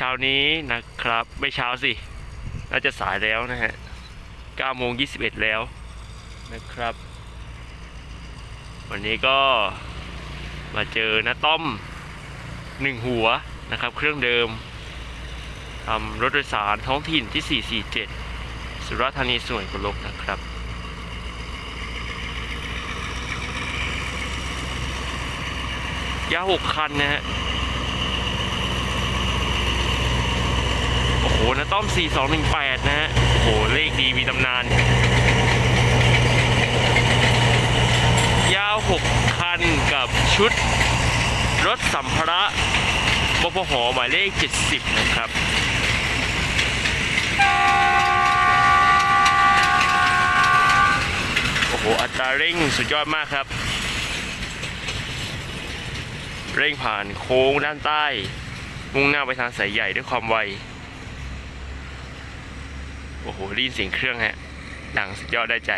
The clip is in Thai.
เช้านี้นะครับ ไม่เช้าสิ น่าจะสายแล้วนะฮะ9โมง21 แล้วนะครับ วันนี้ก็มาเจอน้าต้อมหนึ่งหัวนะครับ เครื่องเดิมทำรถโดยสารท้องถิ่นที่ 447 สุราษฎร์ธานีสวนกุลกนะครับยาวหกคันนะฮะ โอ้โห นะต้อม 4218 นะฮะ โอ้โห เลขดีมีตำนาน ยาว 6 คันกับชุด รถสัมภาระบพหหมายเลข 70 นะครับโอ้โห อัตราเร่งสุดยอดมากครับ เร่งผ่านโค้งด้านใต้ มุ่งหน้าไปทางสายใหญ่ด้วยความไว โอ้โหได้ยินเสียงเครื่องฮะดังสุดยอดได้ใจ